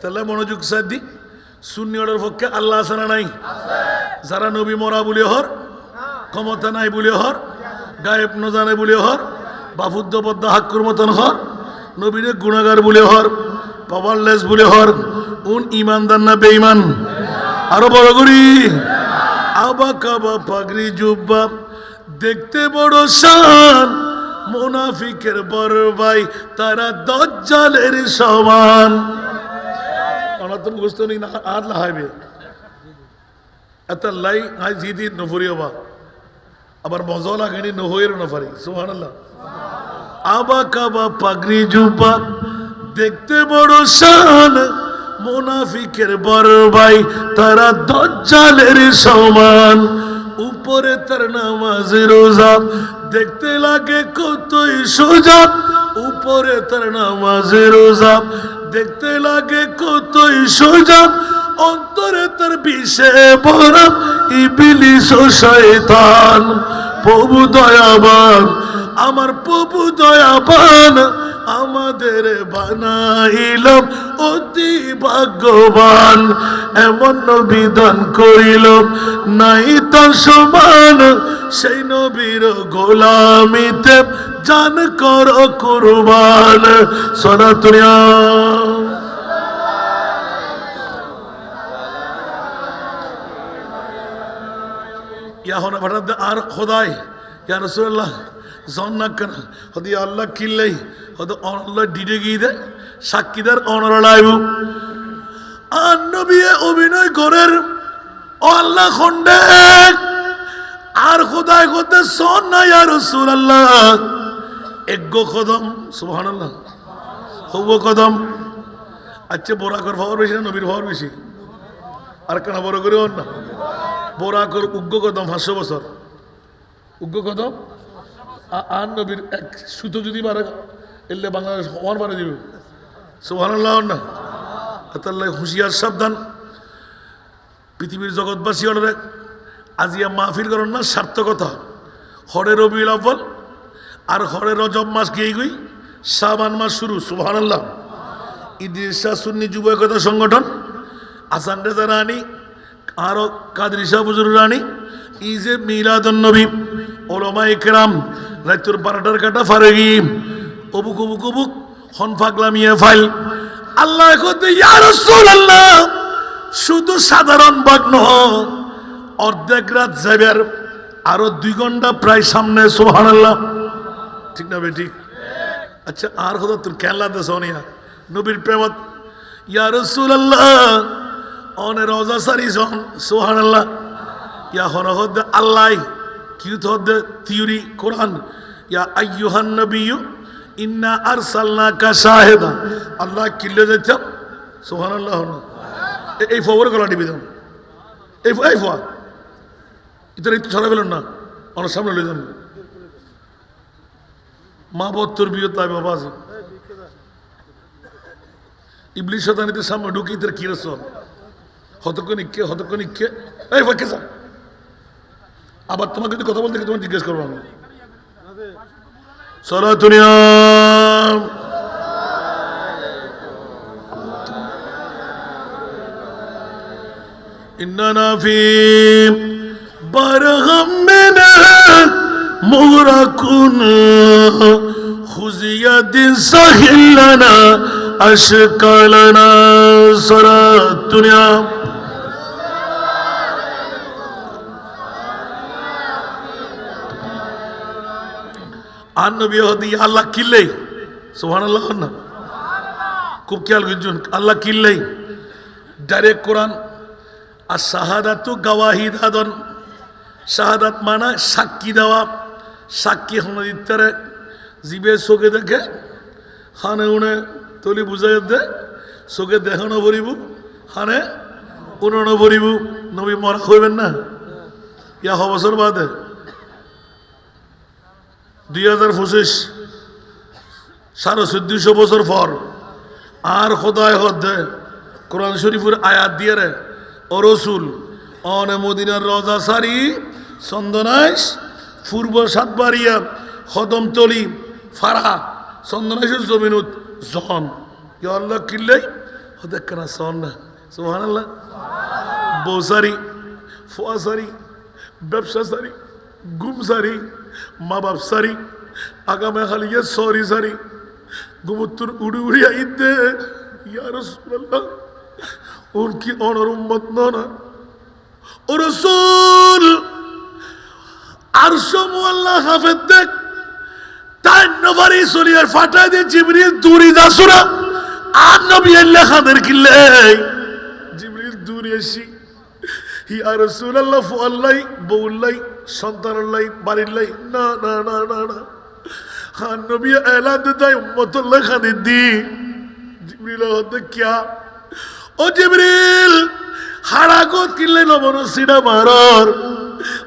তাহলে মনোযোগ সাদি সুন্নি অর্ডার পক্ষে আল্লাহ আছে না নাই? যারা নবী মরা বলে হর, ক্ষমতা নাই বলে হর, গায়েব ন জানে বলে হর বাফুদ্দ পদ্ম হাক্কুর মতন হর, নবীরে গুণাগার বলে হর পাওয়ারলেস বলে হর, উন ইমানদার না বেঈমান? আরও বড় করি। আবা কাবা পাগড়ি জুব্বা, দেখতে বড় শান, মোনাফিকের বড় ভাই তারা দজ্জালের সমান। আর লাহাইবে এত লাই হাই জিদি নফরি হবা। আবার মজলা গানি নফারি আবা কাবা পাগড়ি জুপা, দেখতে বড় শান। মোনাফিকের বড় ভাই তারা দজ্জালের সমান। উপরে তার নামাজ রোজা। দেখতে লাগে কতই সোজা। উপরে তার নামাজ রোজা। দেখতে লাগে কতই সোজা। অন্তরে তার বিষে ভরা ইবিলিস ও শয়তান। প্রভু দয়াবান, আমার প্রভু দয়াবান। আমাদের বানাইলাম, অতি ভাগ্যবান, এমন বিধান করিল নাই তার সমান, সেই নবীর গোলামিতে জান কর কুরবান। সনাতনিয়া ইয়া হনা ভাটাতে আর খোদাই, ইয়া রসুল্লাহ জন্না কেন? হদি আল্লাহ কিল্লাই, হদ আল্লাহ ডিডে গিয়ে দে, সাক্ষীদার অনরলাইব আর নবী অভিনয় করের আল্লাহ খন্ডে, আর খোদাই করতে সন না ইয়া রসুল আল্লাহ এগ্য কদম সুবহান আল্লাহ হব কদম। আচ্ছা বোরাকর ভাবর বেশি না, নবীর ভাবর বেশি? আর কেন বড় করে না? বোরাকর উগ্র কদম, পাঁচশো বছর। উগ্র কদম? আর নবীর এক সুতো যদি বারে এলে বাংলাদেশ সমান বারে দিবে। সুবহানাল্লাহ, না। হুঁশিয়ার, সাবধান। পৃথিবীর জগৎবাসী হলে আজিয়া মাহফিল করেন না, সার্থকতা। হরে রবিউল আব্বাল আর হরে রজব মাস গিয়ে গই শাবান মাস শুরু, সুবহানাল্লাহ। ইদ্রিস শাহ সুন্নি যুব একতা সংগঠন, আসান রেজা রানী, আরও কাদরি শাহ বুজুর রানী ইজে মিলাদুন নবী ওলমা ইকরাম রাইতুর বারোটার কাটা ফারেগি অবুক অবুক অবুক, হন ফাগলামিয়ে ফাইল। আল্লাহ রাসূলুল্লাহ, শুধু সাধারণ বাগ নহ, অর্ধেক রাত যাবের আরও দুই ঘণ্টা প্রায় সামনে সোহান আল্লাহ ঠিক না বেটি? আচ্ছা আর কথা তোর কেলা দেশ অনিয়া? নবীর প্রেমত, ইয়া রাসূলুল্লাহ, অনে রোজা সারি জন আল্লাহ ইয়া হরহদ আল্লাহ। থিওরি, কোরআন, ইয়া আইয়ুহান নবিয়্যু ইন্না শাহিদা। আল্লাহ কিল্লে যাচ্ছ সুবহানাল্লাহ না এ- এই ফবর গলা ইতার ফেলেন না সামনে মা ইবলিশ শতানিতে সামনে ঢুকি তোর কি রসল হতক্ষণিককে হতক্ষণিককে এই ফাঁকে যা আবার তোমাকে যদি কথা বলতে গিয়ে তোমার জিজ্ঞেস করবো আমি সরাতুনিয়া إننا في برغمنا مغرقون خذ يد سهل لنا أشكالنا صلاة الدنيا আর নবী হদি আল্লাহ কিল্লেই। সোহান আল্লাহ না? খুব খেয়াল করছুন, আল্লাহ কিল্লেই। ডাইরেক্ট কোরআন, আর শাহাদাতু গাওয়াহি দাদন। শাহাদাত মানা সাক্ষী দেওয়া, সাক্ষী হন ইত্যারে জীবে চোখে দেখে, হানে উনে তলি বুঝাই দে, চোখে দেখানো ভরিব, হানে উনানো ভরিব। নবী মরা হইবেন না? ইয়া হবছর বাদে। দুই হাজার পঁচিশ সাড়ে চোদ্দশো বছর পর আর খোদায় হদ্দে কোরআন শরীফের আয়াত দিয়ে রে ও রসুল, অনে রজা সারি, চন্দনাইশ, পূর্ব সাতবাড়িয়া হদমতলি ফারা, চন্দনাইশের জমিনুত জন। আল্লাহ কিল্লাই ওদের কেনা সন না। সোহান আল্লাহ বউ সারি, ফোয়া সারি মা বাপ সারি, আগামে হালিয়ে সরি সারি গুমুত্তুর উড়ি উড়ি আইতে। ইয়া রাসূলুল্লাহ, ওর কি অনর উম্মত না ও রসুল আর সমু আল্লাহ হাফেদ দেখ তাই নবারি সরিয়ার ফাটাই দিয়ে জিবরিল, দূরি দাসুরা আর নবী আল্লাহ খাদের কিল্লে জিবরিল দূরে এসি। ইয়া রাসূলুল্লাহ, ফুয়াল্লাই, বউল্লাই সন্তানাল্লাই বাড়িল্লাই না না না না না। খান নবী এলান দেয় উম্মতুল্লাহ খাদের দি জিবরিল হতে কিয়া? ও জিবরিল হারাগত কিনলে নবন সিডা মারর।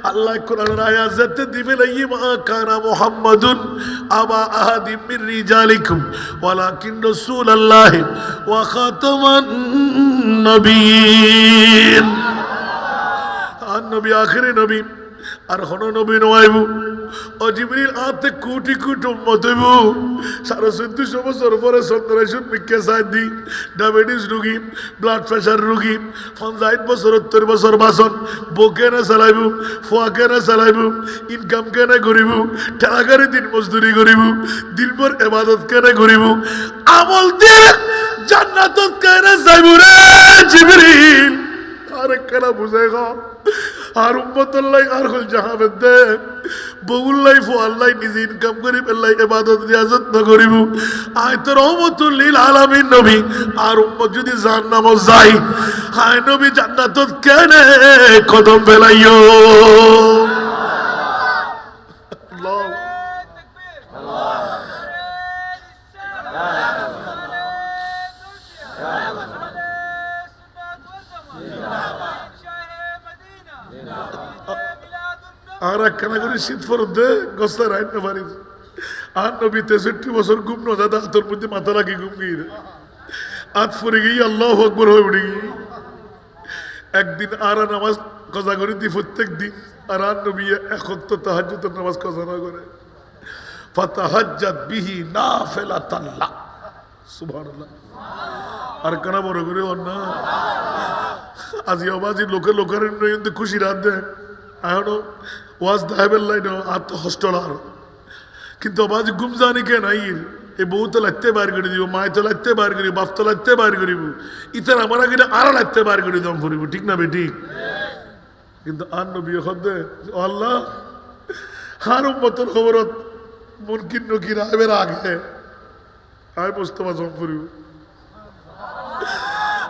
আল্লাহ কোরআনের আয়াত যাতে দিবে নাই মা কানা মুহাম্মাদুন আবা আহাদিম মির রিজালিকুম, ওয়ালাকিন রাসূলুল্লাহ ওয়া খাতামান নবিয়্যিন আর নবী, আখেরি নবী আর হন নবী নয়াইবু ও জিবরিল, আতে কোটি কোটি উম্মত হইব। সাড়ে চোদ্দশো বছর সাদি ডায়াবেটিস রুগী ব্লাড প্রেশার রুগী, পঞ্চায়েত বছর, উত্তর বছর বাসন বউ কেনে চালাইব ফুয়া কেনে চালাইব ইনকাম কেনে করিব ঠেলাগারি দিন মজদুরি করিব, দিনভর এবাদত কেনে করিব। আমল দিয়ে জান্নাতত কেনে যাইব রে জিবরিল। আর কেনা বুঝে গা। আর উম্মতুল্লাহ আর হল জাহাবেদ দে বউল্লাই ফুয়াল্লাই নিজে ইনকাম করি পেল্লাই এবাদত রিয়াজত না করিব। আয় তো রহমতুল্লিল আলামিন নবী। আর যদি জাহান্নাম যাই হায় নবী জান্নাতত কেনে কদম ফেলাইও আল্লাহ আর একখানা করে শীত ফরত দে গস্তা রাইট না পারিস আর নবী তেষট্টি বছর ঘুম ন, দাদা, তোর মধ্যে মাথা লাগি ঘুম গিয়ে। আত ফুরে গিয়ে আল্লাহ আকবর হয়ে উঠে গিয়ে। একদিন আর নামাজ কজা করে দি প্রত্যেক দিন, আর আর নবী এখন তো নামাজ কজা না করে। ফাতাহাজ্জাত বিহি না ফেলা তাল্লা সুবহানাল্লাহ। আর কেনা বড় করে অন্য আজি আবাজি লোকে লোকের খুশি রাত দেয়। এখনও ওয়াজ দাহেবের লাইন আত্ম হস্টলার কিন্তু আবাজ গুম জানি কে নাই এ বউ তো লাগতে বার করে দিব মায় তো লাগতে বার করিব বাপ তো লাগতে বার করিব ইতার আমার আগে আর লাগতে বার করে দম ফুরিব, ঠিক না বেটি? কিন্তু আর নবী খদ্দে আল্লাহ আর উম্মতর খবরত মুনকিন নকির আইবের আগে আয় মোস্তফা জম ফুরিব।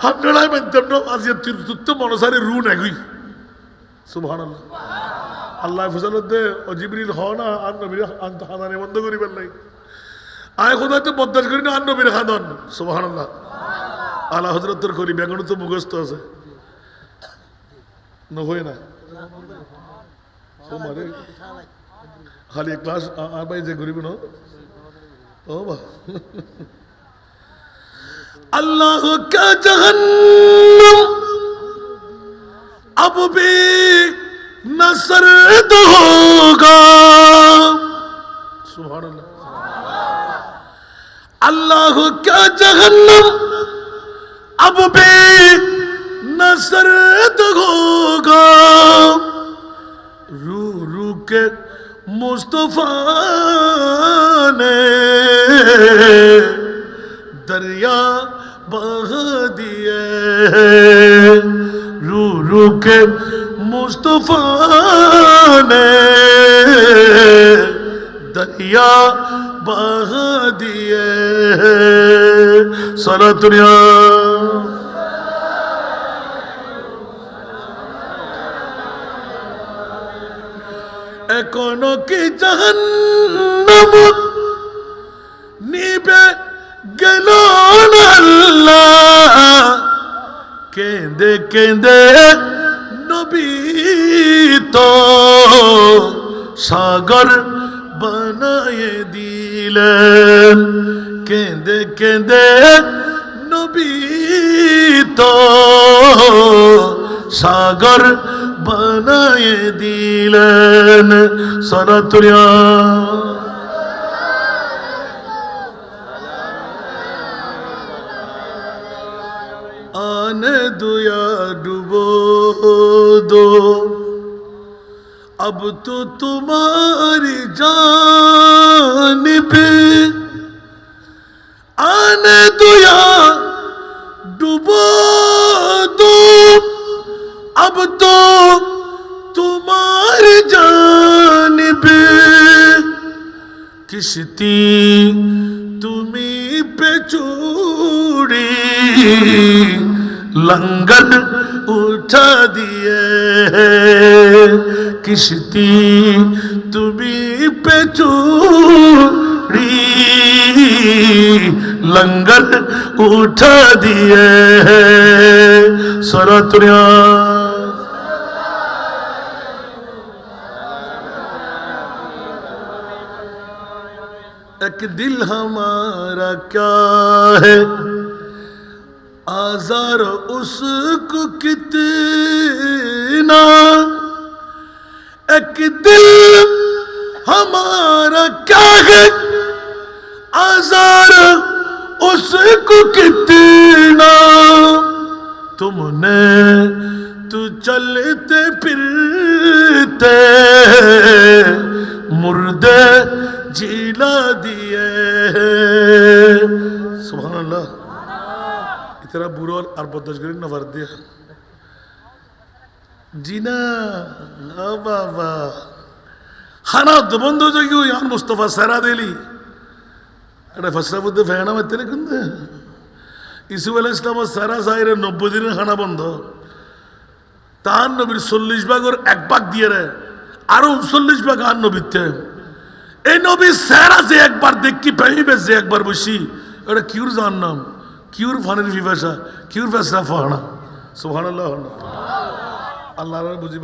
আপনারা মানতাম না, আজ তুত্ত মনসারে রু নাগুই সুভান আল্লাহ আল্লাহ ফসলতে ও জিবরিল হওয়া না, আর নবীর বন্ধ করিবেন নাই। আয় কোথায় তো বদাস করি না, আর নবীর হানন। সুভান আল্লাহ আল্লাহ হজরতের করি বেগুন তো মুখস্থ আছে। নহয় না। সোমারে খালি ক্লাস আর ভাই যে ঘুরিব না ও বা আল্লাহ কা अब भी न सर्द होगा सुभान अल्लाह अल्लाह का जहन्नम अब भी न सर्द होगा रू रू के मुस्तफा ने दरिया बह दिए রুখ মুস্তফা দরিয়া বাহ দিয়ে সারা দুনিয়া এখনও কি জাহান্নাম নিবে গেল আল্লাহ কেঁদে কেঁদে নবী তো সাগর বানায়ে দিলেন। কেঁদে কেঁদে নবী তো সাগর বানায়ে দিলেন। সরাতুরিয়া গো अब तो तुम्हारी जान पे आने दो या डुबो दो अब तो तुम्हारी जान पे किश्ती तुम्हें पे चूड़ी लंगन उठा दिए কিস্তি তুমি পেচুড়ি লঙ্গন উঠা দিয়ে সরতুরিয়া एक दिल हमारा क्या है آزار اس کو کتنا؟ ایک دل ہمارا کیا ہے؟ آزار اس کو کتنا؟ تم نے تو چلتے پھرتے مردے جیلا دیے سبحان اللہ۔ তারা বুড়ল আর বদশগিরি নবার দিয়ে। জিনা বাবা। হানা, দবন্ধ জগিও ইয়ান মুস্তফা সারা দেলি এটা ফসরা বুদ্ধ ফেনা মারতে কিন্তু। ইসুফ আল ইসলাম সারা সাহের নব্বই দিনের হানা বন্ধ। তাহার নবীর চল্লিশ ভাগর এক ভাগ দিয়ে রে। আরও উনচল্লিশ ভাগ আর নবীতে। এই নবী স্যারা যে একবার দেখি পেহিবে যে একবার বসি, এটা কিউর জাহান্নাম। নাম কিউর ফানের বিভাষা কিউর ফেসরা ফাহানা সুহান আল্লাহ আল্লাহ বুঝি